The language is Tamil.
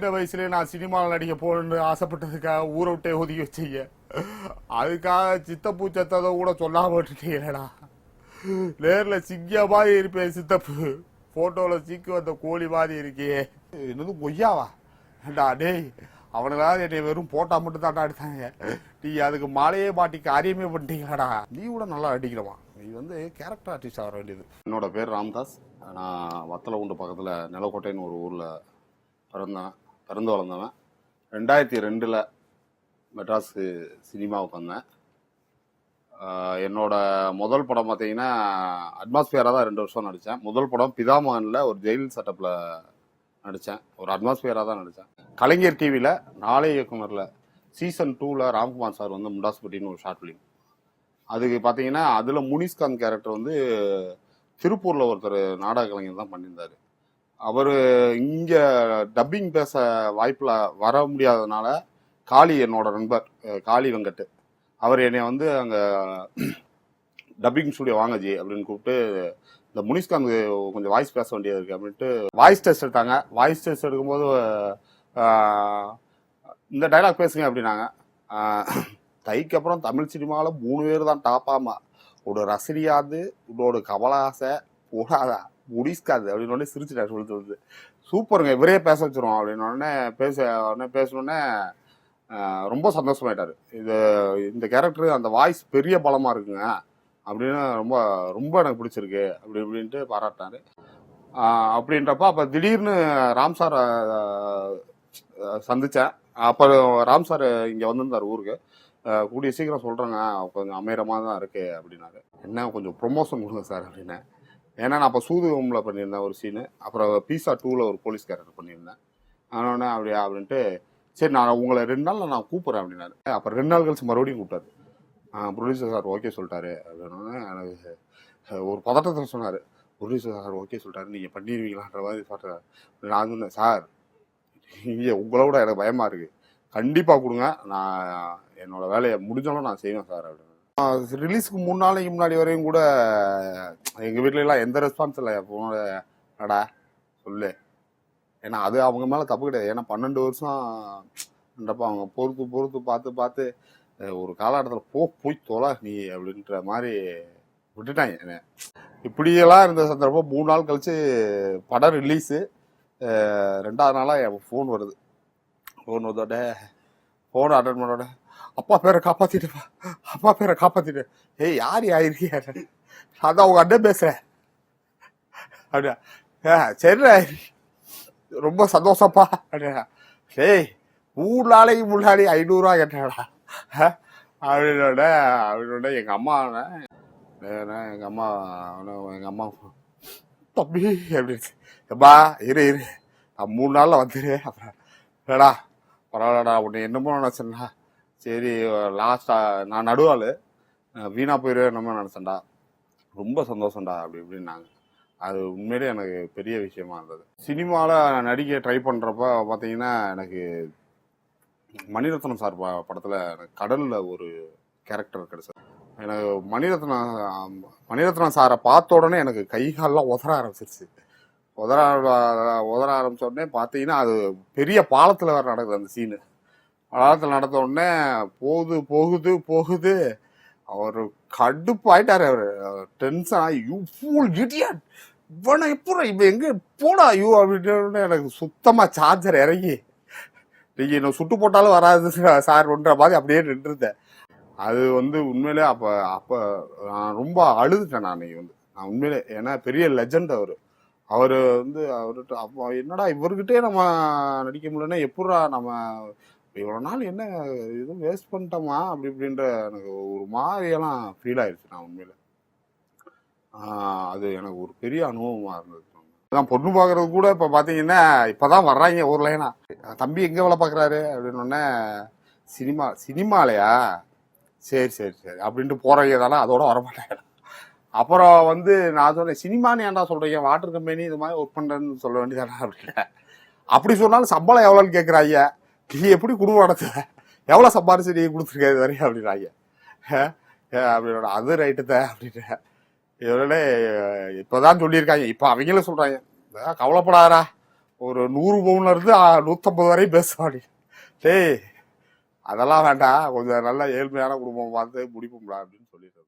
சின்ன வயசுல நான் சினிமாவில் நடிக்க போகணுன்னு ஆசைப்பட்டதுக்காக ஊரை விட்டே ஒதுக்கி வச்சீங்க. அதுக்காக சித்தப்பு சத்ததை கூட சொல்லாம விட்டுட்டீங்களா நேர்ல சிக்கிய மாதிரி இருப்பேன் சித்தப்பு. போட்டோல சிக்கு வந்த கோழி மாதிரி இருக்கியே. என்னது கொய்யாவா ஏண்டா டேய் அவனுங்களாவது என்னை வெறும் போட்டா மட்டும் தாண்டா எடுத்தாங்க. நீ அதுக்கு மாலையே மாட்டி காரியமே பண்ணிட்டீங்களாடா. நீ கூட நல்லா அடிக்கிறவா நீ வந்து கேரக்டர் ஆர்டிஸ்ட் ஆக வேண்டியது. என்னோட பேர் ராம்தாஸ். நான் வத்தலை உண்டு பக்கத்தில் நிலக்கோட்டைன்னு ஒரு ஊரில் பிறந்தேன். பிறந்து வளர்ந்தவன். ரெண்டாயிரத்தி ரெண்டில் மெட்ராஸு சினிமாவுக்கு வந்தேன். என்னோட முதல் படம் பார்த்தீங்கன்னா அட்மாஸ்பியராக தான் ரெண்டு வருஷம் நடித்தேன் முதல் படம் பிதாமகனில் ஒரு ஜெயில் செட்டப்பில் நடித்தேன் ஒரு அட்மாஸ்பியராக தான் நடித்தேன் கலைஞர் டிவியில் நாளை இயக்குனரில் சீசன் டூவில் ராம்குமார் சார் வந்து முண்டாசுப்பட்டின்னு ஒரு ஷார்ட் ஃபிலிம் அதுக்கு பார்த்தீங்கன்னா அதில் முனிஸ்காந்த் கேரக்டர் வந்து திருப்பூரில் ஒருத்தர் நாடக கலைஞர் தான் பண்ணியிருந்தார். அவர் இங்கே டப்பிங் பேச வாய்ப்பில் வர முடியாததுனால காளி என்னோட நண்பர் காளி வெங்கட் அவர் என்னை வந்து அங்கே டப்பிங் ஸ்டுடியோ வாங்கஜி அப்படின்னு கூப்பிட்டு இந்த முனிஷ்காந்த் கொஞ்சம் வாய்ஸ் பேச வேண்டியது இருக்குது அப்படின்ட்டு வாய்ஸ் டெஸ்ட் எடுத்தாங்க. வாய்ஸ் டெஸ்ட் எடுக்கும்போது இந்த டைலாக் பேசுங்க அப்படின்னாங்க. தைக்கு அப்புறம் தமிழ் சினிமாவில் மூணு பேர் தான் டாப்பாமா ஒரு ரசிரியாது உன்னோட கமலஹாச போடாதா. முடிஸ்காது. அப்படின்னு உடனே சிரிச்சுட்டாரு சொல்லி சொல்லுது சூப்பருங்க இவரே பேச வச்சிரும் அப்படின்னு உடனே பேச உடனே பேசணுன்னே ரொம்ப சந்தோஷமாயிட்டாரு. இது இந்த கேரக்டர் அந்த வாய்ஸ் பெரிய பலமாக இருக்குங்க. அப்படின்னு ரொம்ப ரொம்ப எனக்கு பிடிச்சிருக்கு. அப்படி இப்படின்ட்டு பாராட்டினாரு. அப்படின்றப்ப அப்போ திடீர்னு ராம் சார் சந்தித்தேன் அப்போ ராம் சார் இங்கே வந்திருந்தார் ஊருக்கு. கூடிய சீக்கிரம் சொல்கிறேங்க கொஞ்சம் அமைரமாக தான் இருக்குது அப்படின்னாரு. என்ன கொஞ்சம் ப்ரொமோஷன் கொடுங்க சார் அப்படின்னு. ஏன்னா நான் அப்போ சூது ஹோமில் பண்ணியிருந்தேன் ஒரு சீனு அப்புறம் பீஸா டூவில் ஒரு போலீஸ் கேரக்டர் பண்ணியிருந்தேன். அதனால அப்படியா அப்படின்ட்டு சரி நான் உங்களை ரெண்டு நாள் நான் கூப்பிட்றேன் அப்படின்னாரு. அப்புறம் ரெண்டு நாள் கழிச்சு மறுபடியும் கூப்பிட்டாரு. ப்ரொடியூசர் சார் ஓகே சொல்லிட்டாரு. அப்படின்னோடனே எனக்கு ஒரு பதட்டத்தில் சொன்னார். ப்ரொடியூசர் சார் ஓகே சொல்லிட்டாரு. நீங்கள் பண்ணிடுவீங்களான்ற மாதிரி சொல்கிறார் நான் சொன்னேன் சார் இங்கே உங்களோட எனக்கு பயமாக இருக்குது கண்டிப்பாக கொடுங்க. நான் என்னோட வேலையை முடிஞ்சாலும் நான் செய்வேன் சார் அப்படின்னு ரிலீஸ்க்கு மூணு நாளைக்கு முன்னாடி வரையும் கூட எங்கள் வீட்டிலலாம் எந்த ரெஸ்பான்ஸ் இல்லை. போனோட அடா சொல்லு. ஏன்னா அது அவங்க மேலே தப்பு கிடையாது. ஏன்னா பன்னெண்டு வருஷம்ன்றப்ப அவங்க பொறுத்து பொறுத்து பார்த்து பார்த்து ஒரு காலகட்டத்தில் போ போய் தொலை நீ அப்படின்ற மாதிரி விட்டுட்டாங்க என்னை. இப்படியெல்லாம் இருந்த சந்தர்ப்பம் மூணு நாள் கழித்து படம் ரிலீஸு ரெண்டாவது நாளாக என் ஃபோன் வருது. ஃபோன் வந்தோட ஃபோன் அட்டன் பண்ணோட அப்பா பேரை காப்பாத்திட்டுப்பா அப்பா பேரை காப்பாத்திட்டு. ஏய் யார் ஆயிருக்கியா அதான் உங்க அண்ணன் பேசுறேன். அப்படியா? "ஆ, சரிடா. ரொம்ப சந்தோஷப்பா அப்படியா? ஏய் மூணு நாளைக்கு முன்னாடி ஐநூறுரூவா கேட்டாடா. அப்படின்னோட அப்படின்னோட எங்கள் அம்மா எங்கள் அம்மா எங்கள் அம்மா. தம்பி அப்படின்னு எப்பா இரு இரு. நான் மூணு நாளில் வந்துடு அப்புறம் இல்லடா பரவாயில்லடா உன்னை என்னமோ நினச்சேன்னா சரி லாஸ்டா நான் நடுவாள். வீணா போயிரு என்னமோ நினச்சேன்டா. ரொம்ப சந்தோஷம்டா அப்படி இப்படின்னாங்க. அது உண்மையிலே எனக்கு பெரிய விஷயமா இருந்தது. சினிமாவில் நடிக்க ட்ரை பண்ணுறப்ப பார்த்தீங்கன்னா எனக்கு மணிரத்னம் சார் படத்தில் எனக்கு கடலில் ஒரு கேரக்டர் கிடைச்சது. எனக்கு மணிரத்னம் மணிரத்னம் சாரை பார்த்த உடனே எனக்கு கை கால்லாம் உதற ஆரம்பிச்சிருச்சு. உதற உதற ஆரம்பிச்ச உடனே பார்த்தீங்கன்னா அது பெரிய பாலத்தில் வேறு நடக்குது அந்த சீனு பாலத்தில் நடந்த உடனே போகுது போகுது போகுது. அவர் கடுப்பாயிட்டார் அவர். டென்ஷன் ஆகி யூ ஃபூல் இடியட் இவனை எப்போ இவன் எங்கே போடா யூ அப்படின்னு எனக்கு சுத்தமாக சார்ஜர் இறங்கி நீங்கள் இன்னும் சுட்டு போட்டாலும் வராது சார்ன்ற மாதிரி அப்படியே நின்றுருந்தேன் அது வந்து உண்மையிலே அப்போ அப்போ நான் ரொம்ப அழுதுட்டேன் நான் வந்து. நான் உண்மையிலே ஏன்னா பெரிய லெஜண்ட் அவர். அவர் வந்து அவர்கிட்ட அப்போ என்னடா இவர்கிட்டே நம்ம நடிக்க முடியலன்னா எப்படா நம்ம இவ்வளோ நாள் என்ன இதுவும் வேஸ்ட் பண்ணிட்டோமா? அப்படி இப்படின்ற எனக்கு ஒரு மாதிரியெல்லாம் ஃபீல் ஆயிடுச்சு நான் உண்மையில். அது எனக்கு ஒரு பெரிய அனுபவமாக இருந்தது. அதான் பொண்ணு பார்க்கறது கூட இப்போ பார்த்தீங்கன்னா இப்போதான் வர்றாங்க ஒரு லைனா தம்பி எங்கே வேலை பார்க்குறாரு அப்படின்னொடனே சினிமா சினிமாலையா? சரி சரி சரி. அப்படின்ட்டு போகிறவங்க தானே அதோட வரமாட்டேன் அப்புறம் வந்து நான் சொன்னேன் சினிமான்னு ஏன்டா சொல்கிறீங்க வாட்டர் கம்பெனி இது மாதிரி ஒர்க் பண்ணுறேன்னு சொல்ல வேண்டியதானே? அப்படின்னு அப்படி சொன்னாலும் சம்பளம் எவ்வளோன்னு கேட்குறாங்க நீ எப்படி குடும்பம் நடத்துற? எவ்வளோ சம்பாரிச்சு நீ கொடுத்துருக்க இது வரையும் அப்படின்னாங்க. அப்படின்னா அது ரைட்டு தான் அப்படின்னு இவர்களே இப்போதான் சொல்லியிருக்காங்க. இப்போ அவங்களும் சொல்கிறாங்க கவலைப்படாதரா ஒரு நூறு பவுன்ல இருந்து நூற்றம்பது வரையும் பேசுவாடி டேய் அதெல்லாம் வேண்டாம். கொஞ்சம் நல்ல ஏழ்மையான குடும்பம் பார்த்து முடிப்போம்டா அப்படின்னு சொல்லிட்டு